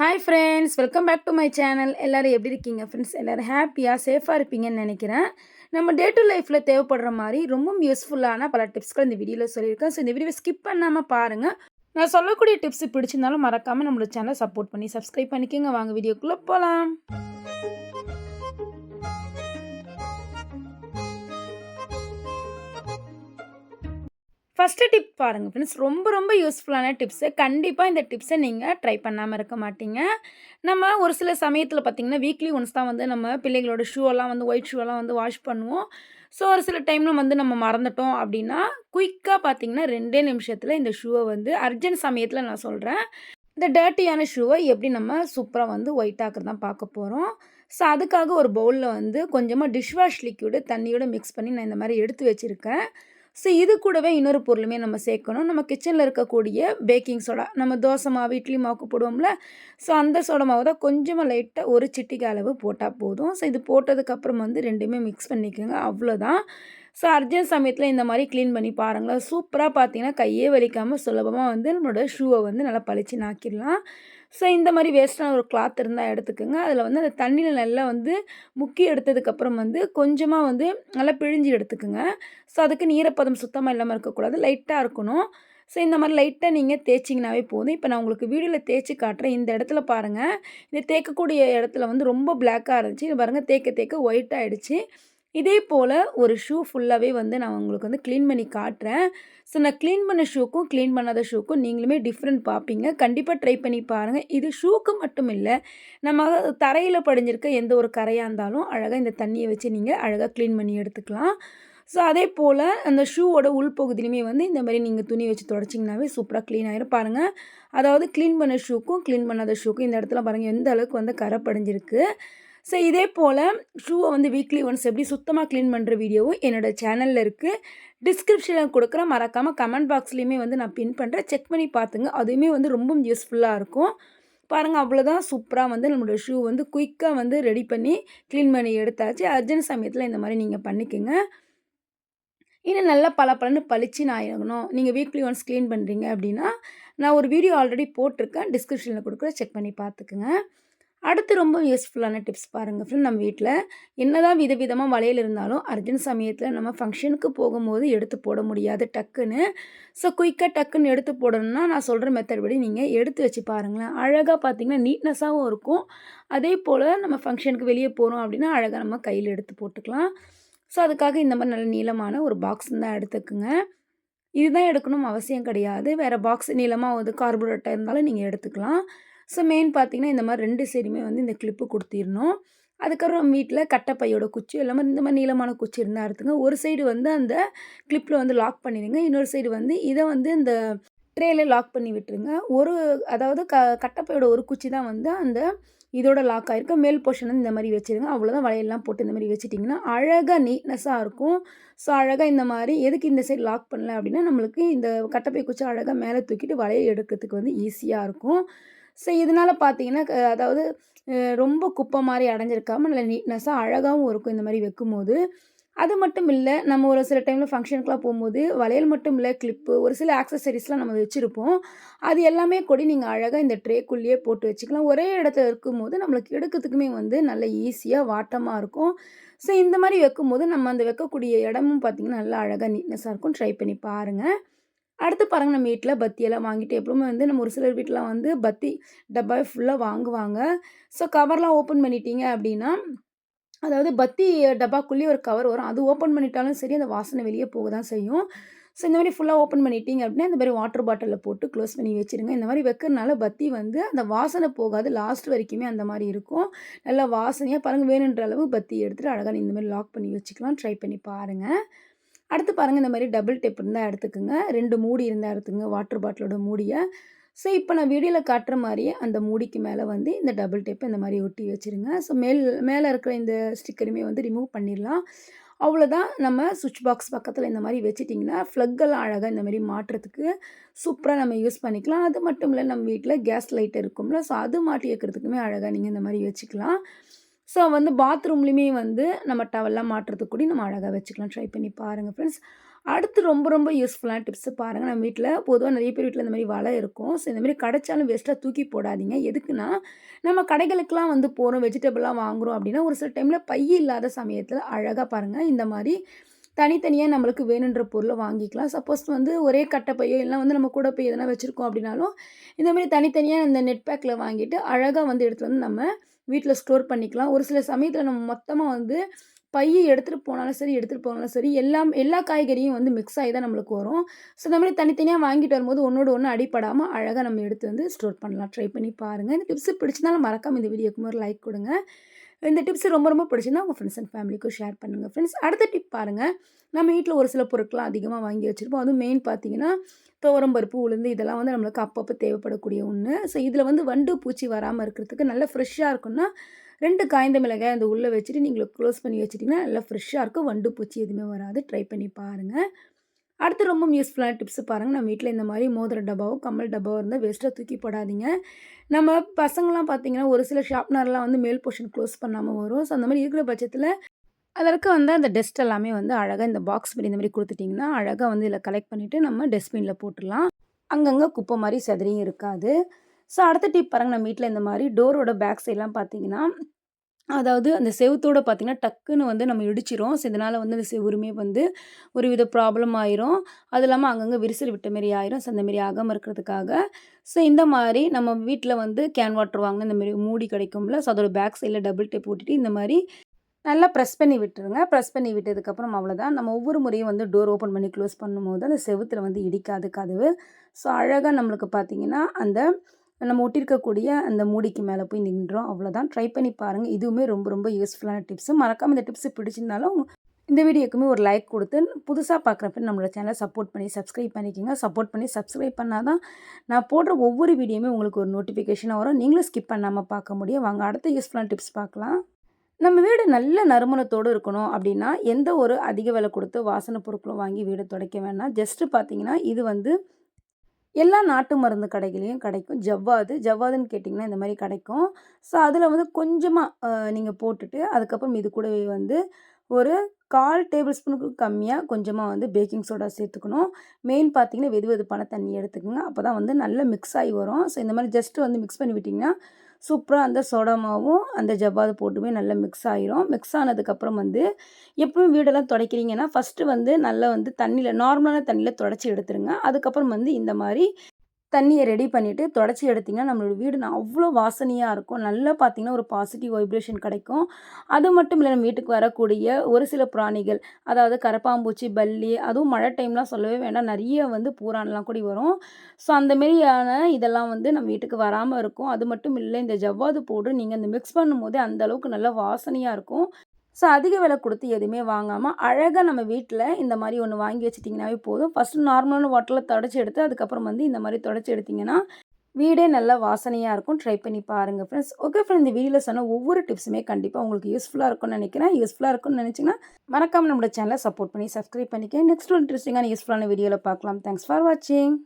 Hi friends welcome back to my channel எல்லோரும் எப்படி இருக்கீங்க ஃப்ரெண்ட்ஸ் எல்லோரும் ஹாப்பியாக சேஃபாக இருப்பீங்கன்னு நினைக்கிறேன். நம்ம டே டு லைஃப்பில் தேவைப்படுற மாதிரி ரொம்ப யூஸ்ஃபுல்லான பல டிப்ஸ்கள் இந்த வீடியோவில் சொல்லியிருக்கேன். ஸோ இந்த வீடியோவை ஸ்கிப் பண்ணாமல் பாருங்கள் நான் சொல்லக்கூடிய டிப்ஸ் பிடிச்சிருந்தாலும் மறக்காமல் நம்மளோட சேனலை சப்போர்ட் பண்ணி சப்ஸ்கிரைப் பண்ணிக்கோங்க. வாங்க வீடியோக்குள்ளே போகலாம் ஃபஸ்ட்டு டிப் பாருங்கள் ஃப்ரெண்ட்ஸ் ரொம்ப ரொம்ப யூஸ்ஃபுல்லான டிப்ஸு கண்டிப்பாக இந்த டிப்ஸை நீங்கள் ட்ரை பண்ணாமல் இருக்க மாட்டீங்க. நம்ம ஒரு சில சமயத்தில் பார்த்திங்கன்னா வீக்லி ஒன்ஸ் தான் வந்து நம்ம பிள்ளைகளோட ஷூவெல்லாம் வந்து ஒயிட் ஷூவெல்லாம் வந்து வாஷ் பண்ணுவோம். ஸோ ஒரு சில டைமில் வந்து நம்ம மறந்துட்டோம் அப்படின்னா குயிக்காக பார்த்திங்கன்னா ரெண்டே நிமிஷத்தில் இந்த ஷூவை வந்து அர்ஜென்ட் சமயத்தில் நான் சொல்கிறேன் இந்த டர்ட்டியான ஷூவை எப்படி நம்ம சூப்பராக வந்து ஒயிட் ஆக்குறது தான் பார்க்க போகிறோம் ஸோ அதுக்காக ஒரு பவுலில் வந்து கொஞ்சமாக டிஷ்வாஷ் லிக்யூடு தண்ணியோடு மிக்ஸ் பண்ணி நான் இந்த மாதிரி எடுத்து வச்சுருக்கேன். ஸோ இது கூடவே இன்னொரு பொருளுமே நம்ம சேர்க்கணும். நம்ம கிச்சனில் இருக்கக்கூடிய பேக்கிங் சோடா நம்ம தோசை மாவு இட்லி மாவுக்கு போடுவோம்ல. ஸோ அந்த சோடா மாவு தான் கொஞ்சமாக லைட்டாக ஒரு சிட்டிக்கு அளவு போட்டால் போதும். ஸோ இது போட்டதுக்கப்புறம் வந்து ரெண்டுமே மிக்ஸ் பண்ணிக்கோங்க. அவ்வளோதான். ஸோ அர்ஜென்ட் சமயத்தில் இந்த மாதிரி க்ளீன் பண்ணி பாருங்களேன். சூப்பராக பார்த்தீங்கன்னா கையே வலிக்காமல் சுலபமாக வந்து நம்மளோட ஷூவை வந்து நல்லா பளிச்சு நாக்கிடலாம் ஸோ இந்த மாதிரி வேஸ்ட்டான ஒரு கிளாத் இருந்தால் எடுத்துக்கோங்க. அதில் வந்து அந்த தண்ணியில் நல்லா வந்து முக்கி எடுத்ததுக்கப்புறம் வந்து கொஞ்சமாக வந்து நல்லா பிழிஞ்சு எடுத்துக்கோங்க. ஸோ அதுக்கு நீரப்பதம் சுத்தமாக இல்லாமல் இருக்கக்கூடாது. லைட்டாக இருக்கணும். ஸோ இந்த மாதிரி லைட்டாக நீங்கள் தேய்ச்சிங்கனாவே போதும். இப்போ நான் உங்களுக்கு வீடியோவில் தேய்ச்சி காட்டுறேன். இந்த இடத்துல பாருங்கள் இந்த தேய்க்கக்கூடிய இடத்துல வந்து ரொம்ப பிளாக்காக இருந்துச்சு. பாருங்கள் தேய்க்க தேய்க்க ஒயிட் ஆகிடுச்சு இதே போல் ஒரு ஷூ ஃபுல்லாகவே வந்து நான் உங்களுக்கு வந்து க்ளீன் பண்ணி காட்டுறேன். ஸோ நான் க்ளீன் பண்ண ஷூக்கும் க்ளீன் பண்ணாத ஷூக்கும் நீங்களுமே டிஃப்ரெண்ட் பார்ப்பீங்க. கண்டிப்பாக ட்ரை பண்ணி பாருங்கள் இது ஷூக்கு மட்டும் இல்லை நம்ம தரையில் படிஞ்சிருக்க எந்த ஒரு கரையாக இருந்தாலும் அழகாக இந்த தண்ணியை வச்சு நீங்கள் அழகாக க்ளீன் பண்ணி எடுத்துக்கலாம். ஸோ அதே போல் அந்த ஷூவோட உள்பகுதியிலுமே வந்து இந்த மாதிரி நீங்கள் துணி வச்சு தொடச்சிங்கனாவே சூப்பராக க்ளீன் ஆகிரும் பாருங்கள் அதாவது க்ளீன் பண்ண ஷூக்கும் க்ளீன் பண்ணாத ஷூக்கும் இந்த இடத்துல பாருங்கள் எந்த அளவுக்கு வந்து கரை படிஞ்சிருக்கு. ஸோ இதே போல் ஷூவை வந்து வீக்லி ஒன்ஸ் எப்படி சுத்தமாக க்ளீன் பண்ணுற வீடியோவும் என்னோடய சேனலில் இருக்குது டிஸ்கிரிப்ஷனில் கொடுக்குற மறக்காமல் கமெண்ட் பாக்ஸ்லேயுமே வந்து நான் பின் பண்ணுறேன் செக் பண்ணி பார்த்துங்க. அதுவுமே வந்து ரொம்ப யூஸ்ஃபுல்லாக இருக்கும். பாருங்கள் அவ்வளோதான் சூப்பராக வந்து நம்மளோட ஷூ வந்து குயிக்காக வந்து ரெடி பண்ணி க்ளீன் பண்ணி எடுத்தாச்சு. அர்ஜென்ட் சமயத்தில் இந்த மாதிரி நீங்கள் பண்ணிக்கோங்க. இன்னும் நல்லா பல பலன்னு பளிச்சுன்னு ஆகணும் நீங்கள் வீக்லி ஒன்ஸ் க்ளீன் பண்ணுறீங்க அப்படின்னா நான் ஒரு வீடியோ ஆல்ரெடி போட்டிருக்கேன். டிஸ்கிரிப்ஷனில் கொடுக்குற செக் பண்ணி பார்த்துக்குங்க. அடுத்து ரொம்ப யூஸ்ஃபுல்லான டிப்ஸ் பாருங்கள் ஃப்ரெண்ட் நம்ம வீட்டில் என்ன தான் விதவிதமாக வளையல் இருந்தாலும் அர்ஜென்ட் சமயத்தில் நம்ம ஃபங்க்ஷனுக்கு போகும்போது எடுத்து போட முடியாது டக்குன்னு. ஸோ குயிக்காக டக்குன்னு எடுத்து போடணும்னா நான் சொல்கிற மெத்தட் படி நீங்கள் எடுத்து வச்சு பாருங்களேன். அழகாக பார்த்தீங்கன்னா நீட்னஸாகவும் இருக்கும். அதே போல் நம்ம ஃபங்க்ஷனுக்கு வெளியே போகிறோம் அப்படின்னா அழகாக நம்ம கையில் எடுத்து போட்டுக்கலாம். ஸோ அதுக்காக இந்த மாதிரி நல்ல நீளமான ஒரு பாக்ஸ் தான் எடுத்துக்குங்க. இதுதான் எடுக்கணும் அவசியம் கிடையாது. வேறு பாக்ஸ் நீளமாக வந்து கார்போரேட்டாக இருந்தாலும் நீங்கள் எடுத்துக்கலாம். ஸோ மெயின் பார்த்திங்கன்னா இந்த மாதிரி ரெண்டு சைடுமே வந்து இந்த கிளிப்பு கொடுத்திடணும். அதுக்கப்புறம் வீட்டில் கட்டப்பையோட குச்சி இல்லாமல் இந்த மாதிரி நீளமான குச்சி இருந்தால் எடுத்துங்க. ஒரு சைடு வந்து அந்த கிளிப்பில் வந்து லாக் பண்ணிடுங்க. இன்னொரு சைடு வந்து இதை வந்து இந்த ட்ரேல லாக் பண்ணி விட்டுருங்க. ஒரு அதாவது க கட்டப்பையோட ஒரு குச்சி தான் வந்து அந்த இதோட லாக் ஆகிருக்கு மேல் போர்ஷன் இந்த மாதிரி வச்சுருங்க. அவ்வளோதான் வளையல்லாம் போட்டு இந்த மாதிரி வச்சுட்டிங்கன்னா அழகாக நீட்னஸாக இருக்கும். ஸோ அழகாக இந்த மாதிரி எதுக்கு இந்த சைடு லாக் பண்ணல அப்படின்னா நம்மளுக்கு இந்த கட்டப்பை குச்சி அழகாக மேலே தூக்கிட்டு வளைய எடுக்கிறதுக்கு வந்து ஈஸியாக இருக்கும். ஸோ இதனால் பார்த்தீங்கன்னா அதாவது ரொம்ப குப்பை மாதிரி அடைஞ்சிருக்காமல் நல்ல நீட்னஸாக அழகாகவும் இருக்கும் இந்த மாதிரி வைக்கும்போது. அது மட்டும் இல்லை நம்ம ஒரு சில டைமில் ஃபங்க்ஷனுக்குலாம் போகும்போது வளையல் மட்டும் இல்லை கிளிப்பு ஒரு சில ஆக்சசரிஸ்லாம் நம்ம வச்சுருப்போம். அது எல்லாமே கொடி நீங்கள் அழகாக இந்த ட்ரேக்குள்ளேயே போட்டு வச்சுக்கலாம். ஒரே இடத்துல இருக்கும்போது நம்மளுக்கு எடுக்கிறதுக்குமே வந்து நல்ல ஈஸியாக வாட்டமாக இருக்கும். ஸோ இந்த மாதிரி வைக்கும்போது நம்ம அந்த வைக்கக்கூடிய இடமும் பார்த்திங்கன்னா நல்லா அழகாக நீட்னஸாக இருக்கும். ட்ரை பண்ணி பாருங்கள் அடுத்து பாருங்கள் நம்ம வீட்டில் பத்தியெல்லாம் வாங்கிட்டு எப்பவுமே வந்து நம்ம ஒரு சிலர் வீட்டில் வந்து பத்தி டப்பாவே ஃபுல்லாக வாங்குவாங்க. ஸோ கவர்லாம் ஓப்பன் பண்ணிட்டீங்க அப்படின்னா அதாவது பத்தி டப்பாக்குள்ளேயே ஒரு கவர் வரும். அது ஓப்பன் பண்ணிட்டாலும் சரி அந்த வாசனை வெளியே போக தான் செய்யும். ஸோ இந்த மாதிரி ஃபுல்லாக ஓப்பன் பண்ணிட்டீங்க அப்படின்னா இந்த மாதிரி வாட்டர் பாட்டிலில் போட்டு க்ளோஸ் பண்ணி வச்சுருங்க. இந்த மாதிரி வைக்கிறனால பத்தி வந்து அந்த வாசனை போகாது. லாஸ்ட் வரைக்குமே அந்த மாதிரி இருக்கும். நல்லா வாசனையாக பாருங்கள் வேணுன்ற அளவு பத்தி எடுத்துகிட்டு அழகாக இந்த மாதிரி லாக் பண்ணி வச்சுக்கலாம். ட்ரை பண்ணி பாருங்கள் அடுத்து பாருங்கள் இந்த மாதிரி டபுள் டேப் இருந்தால் எடுத்துக்கோங்க. ரெண்டு மூடி இருந்தால் எடுத்துங்க வாட்டர் பாட்டிலோட மூடியை. ஸோ இப்போ நான் வீடியோவில் காட்டுற மாதிரியே அந்த மூடிக்கு மேலே வந்து இந்த டபுள் டேப்பை இந்த மாதிரி ஒட்டி வச்சுருங்க. ஸோ மேல் மேலே இருக்கிற இந்த ஸ்டிக்கருமே வந்து ரிமூவ் பண்ணிடலாம். அவ்வளோதான் நம்ம சுவிட்ச் பாக்ஸ் பக்கத்தில் இந்த மாதிரி வச்சுட்டிங்கன்னா ஃப்ளக்கெல்லாம் அழகாக இந்த மாதிரி மாட்டுறதுக்கு சூப்பராக நம்ம யூஸ் பண்ணிக்கலாம். அது மட்டும் இல்லை நம்ம வீட்டில் கேஸ் லைட் இருக்கும்ல ஸோ அது மாட்டி வைக்கிறதுக்குமே அழகாக நீங்கள் இந்த மாதிரி வச்சுக்கலாம். ஸோ வந்து பாத்ரூம்லேயுமே வந்து நம்ம டவல்லாம் மாட்டுறதுக்கு கூட நம்ம அழகாக வச்சுக்கலாம். ட்ரை பண்ணி பாருங்கள் ஃப்ரெண்ட்ஸ் அடுத்து ரொம்ப ரொம்ப யூஸ்ஃபுல்லான டிப்ஸு பாருங்கள் நம்ம வீட்டில் பொதுவாக நிறைய பேர் வீட்டில் இந்த மாதிரி வலை இருக்கும். ஸோ இந்த மாதிரி கிடைச்சாலும் வேஸ்ட்டாக தூக்கி போடாதீங்க. எதுக்குன்னா நம்ம கடைகளுக்கெலாம் வந்து போகிறோம் வெஜிடபிள்லாம் வாங்குகிறோம் அப்படின்னா ஒரு சில டைமில் பை இல்லாத சமயத்தில் அழகாக பாருங்கள் இந்த மாதிரி தனித்தனியாக நம்மளுக்கு வேணுன்ற பொருளை வாங்கிக்கலாம். சப்போஸ் வந்து ஒரே கட்டை பையோ இல்லை வந்து நம்ம கூட போய் எதனா வச்சுருக்கோம் அப்படின்னாலும் இந்த மாதிரி தனித்தனியாக இந்த நெட் பேக்கில் வாங்கிட்டு அழகாக வந்து எடுத்துகிட்டு வந்து நம்ம வீட்டில் ஸ்டோர் பண்ணிக்கலாம். ஒரு சில சமயத்தில் நம்ம மொத்தமாக வந்து பையை எடுத்துகிட்டு போனாலும் சரி எடுத்துகிட்டு போனாலும் சரி எல்லாம் எல்லா காய்கறியும் வந்து மிக்ஸ் ஆகி தான் நம்மளுக்கு வரும். ஸோ இந்த மாதிரி தனித்தனியாக வாங்கிட்டு வரும்போது ஒன்றோட ஒன்று அடிப்படாமல் அழகாக நம்ம எடுத்து வந்து ஸ்டோர் பண்ணலாம். ட்ரை பண்ணி பாருங்கள் இந்த டிப்ஸ் பிடிச்சிருந்தாலும் மறக்காமல் இந்த வீடியோக்கு ஒரு லைக் கொடுங்க. இந்த டிப்ஸ் ரொம்ப ரொம்ப பிடிச்சிருந்தா உங்கள் ஃப்ரெண்ட்ஸ் அண்ட் ஃபேமிலிக்கும் ஷேர் பண்ணுங்கள் ஃப்ரெண்ட்ஸ் அடுத்த டிப் பாருங்கள் நம்ம வீட்டில் ஒரு சில பொருட்கள்லாம் அதிகமாக வாங்கி வச்சுருப்போம். அதுவும் மெயின் பார்த்தீங்கன்னா துவரம்பருப்பு உளுந்து இதெல்லாம் வந்து நம்மளுக்கு அப்பப்போ தேவைப்படக்கூடிய ஒன்று ஸோ இதில் வந்து வண்டு பூச்சி வராமல் இருக்கிறதுக்கு நல்லா ஃப்ரெஷ்ஷாக இருக்குன்னா ரெண்டு காய்ந்த மிளகாய் அந்த உள்ளே வச்சுட்டு நீங்கள் க்ளோஸ் பண்ணி வச்சிட்டிங்கன்னா நல்லா ஃப்ரெஷ்ஷாக இருக்கும். வண்டு பூச்சி எதுவுமே வராது. ட்ரை பண்ணி பாருங்கள் அடுத்து ரொம்ப யூஸ்ஃபுல்லான டிப்ஸ் பாருங்கள் நம்ம வீட்டில் இந்த மாதிரி மோதிர டப்பாவோ கம்மல் டப்பாவோ இருந்தால் வேஸ்ட்டாக தூக்கி போடாதீங்க. நம்ம பசங்களாம் பார்த்தீங்கன்னா ஒரு சில ஷார்ப்னர்லாம் வந்து மேல் போர்ஷன் க்ளோஸ் பண்ணாமல் வரும். ஸோ அந்த மாதிரி இருக்கிற பட்சத்தில் அதற்கு வந்து அந்த டஸ்ட் எல்லாமே வந்து அழகாக இந்த பாக்ஸ் மாதிரி இந்த மாதிரி கொடுத்துட்டிங்கன்னா அழகாக வந்து இதில் கலெக்ட் பண்ணிவிட்டு நம்ம டஸ்ட்பினில் போட்டுடலாம். அங்கங்கே குப்பை மாதிரி செதறியும் இருக்காது. ஸோ அடுத்த டிப் பாருங்கள் நம்ம வீட்டில் இந்த மாதிரி டோரோட பேக் சைட்லாம் பார்த்தீங்கன்னா அதாவது அந்த செவுத்தோட பார்த்திங்கன்னா டக்குன்னு வந்து நம்ம இடிச்சிரும். ஸோ இதனால் வந்து அந்த செவுருமே வந்து ஒரு வித ப்ராப்ளம் ஆயிரும். அது இல்லாமல் அங்கங்கே விரிசல் விட்ட மாரி ஆயிரும். ஸோ அந்தமாரி ஆகாமல் இருக்கிறதுக்காக. ஸோ இந்த மாதிரி நம்ம வீட்டில் வந்து கேன் வாட்டர் வாங்கினா இந்தமாரி மூடி கிடைக்கும்ல. ஸோ அதோட பேக் சைடில் டபுள் டேப் போட்டுட்டு இந்த மாதிரி நல்லா ப்ரெஸ் பண்ணி விட்டுருங்க. ப்ரெஸ் பண்ணி விட்டதுக்கப்புறம் அவ்வளோதான் நம்ம ஒவ்வொரு முறையும் வந்து டோர் ஓப்பன் பண்ணி க்ளோஸ் பண்ணும்போது அந்த செவுத்தில் வந்து இடிக்காது கதவு. ஸோ அழகாக நம்மளுக்கு பார்த்தீங்கன்னா அந்த நம்ம ஒட்டியிருக்கக்கூடிய அந்த மூடிக்கு மேலே போய் நின்றோம். அவ்வளோதான் ட்ரை பண்ணி பாருங்கள் இதுவுமே ரொம்ப ரொம்ப யூஸ்ஃபுல்லான டிப்ஸு மறக்காமல் இந்த டிப்ஸ் பிடிச்சிருந்தாலும் இந்த வீடியோக்குமே ஒரு லைக் கொடுத்து புதுசாக பார்க்குறப்ப நம்மளோட சேனலை சப்போர்ட் பண்ணி சப்ஸ்கிரைப் பண்ணிக்கோங்க. சப்போர்ட் பண்ணி சப்ஸ்கிரைப் பண்ணால் தான் நான் போடுற ஒவ்வொரு வீடியோமே உங்களுக்கு ஒரு நோட்டிஃபிகேஷனாக வரும். நீங்களும் ஸ்கிப் பண்ணாமல் பார்க்க முடியும். வாங்க அடுத்த யூஸ்ஃபுல்லான டிப்ஸ் பார்க்கலாம். நம்ம வீடு நல்ல நறுமணத்தோடு இருக்கணும் அப்படின்னா எந்த ஒரு அதிக விலை கொடுத்து வாசனை பொருட்களும் வாங்கி வீடை துடைக்க வேணாம். ஜஸ்ட்டு பார்த்தீங்கன்னா இது வந்து எல்லா நாட்டு மருந்து கடைகளையும் கிடைக்கும். ஜவ்வாது ஜவ்வாதுன்னு கேட்டிங்கன்னா இந்த மாதிரி கிடைக்கும். ஸோ அதில் வந்து கொஞ்சமாக நீங்கள் போட்டுட்டு அதுக்கப்புறம் இது கூடவே வந்து ஒரு கால் டேபிள் ஸ்பூனுக்கு கம்மியாக கொஞ்சமாக வந்து பேக்கிங் சோடா சேர்த்துக்கணும். மெயின் பார்த்தீங்கன்னா வெது வெதுப்பான தண்ணி எடுத்துக்கோங்க. அப்போ தான் வந்து நல்லா மிக்ஸ் ஆகி வரும். ஸோ இந்த மாதிரி ஜஸ்ட்டு வந்து மிக்ஸ் பண்ணி விட்டிங்கன்னா சூப்பராக அந்த சோடா மாவும் அந்த ஜவ்வாது போட்டுமே நல்லா மிக்ஸ் ஆகிரும் மிக்ஸ் ஆனதுக்கப்புறம் வந்து எப்பவும் வீடெல்லாம் துடைக்கிறீங்கன்னா ஃபஸ்ட்டு வந்து நல்லா வந்து தண்ணியில் நார்மலான தண்ணியில் தொடச்சி எடுத்துருங்க. அதுக்கப்புறம் வந்து இந்த மாதிரி தண்ணியை ரெடி பண்ணிவிட்டு தொடச்சி எடுத்திங்கன்னா நம்மளோட வீடு அவ்வளோ வாசனையாக இருக்கும். நல்லா பார்த்திங்கன்னா ஒரு பாசிட்டிவ் வைப்ரேஷன் கிடைக்கும். அது மட்டும் இல்லை நம்ம வீட்டுக்கு வரக்கூடிய ஒரு சில பிராணிகள் அதாவது கரப்பாம்பூச்சி பல்லி அதுவும் மழை டைம்லாம் சொல்லவே வேண்டாம். நிறைய வந்து பூரான்லாம் கூடி வரும். ஸோ அந்தமாரியான இதெல்லாம் வந்து நம்ம வீட்டுக்கு வராமல் இருக்கும். அது மட்டும் இல்லை இந்த ஜவ்வாது போடு நீங்கள் இந்த மிக்ஸ் பண்ணும்போது அந்தளவுக்கு நல்லா வாசனையாக இருக்கும். ஸோ அதிக விலை கொடுத்து எதுவுமே வாங்காமல் அழகாக நம்ம வீட்டில் இந்த மாதிரி ஒன்று வாங்கி வச்சிட்டிங்கனாவே போதும். ஃபஸ்ட்டு நார்மலான வாட்டரில் தொடச்சி எடுத்து அதுக்கப்புறம் வந்து இந்த மாதிரி தொடச்சி எடுத்திங்கன்னா வீடே நல்லா வாசனையாக இருக்கும். ட்ரை பண்ணி பாருங்கள் ஃப்ரெண்ட்ஸ் ஓகே ஃப்ரெண்ட் இந்த வீடியோவில் சொன்ன ஒவ்வொரு டிப்ஸுமே கண்டிப்பாக உங்களுக்கு யூஸ்ஃபுல்லாக இருக்கும்னு நினைக்கிறேன். யூஸ்ஃபுல்லாக இருக்கும்னு நினச்சிங்கன்னா மறக்காமல் நம்மளோட சேனலை சப்போர்ட் பண்ணி சப்ஸ்கிரைப் பண்ணிக்க நெக்ஸ்ட் ஒரு இன்ட்ரெஸ்டிங்கான யூஸ்ஃபுல்லான வீடியோவில் பார்க்கலாம். தேங்க்ஸ் ஃபார் வாட்சிங்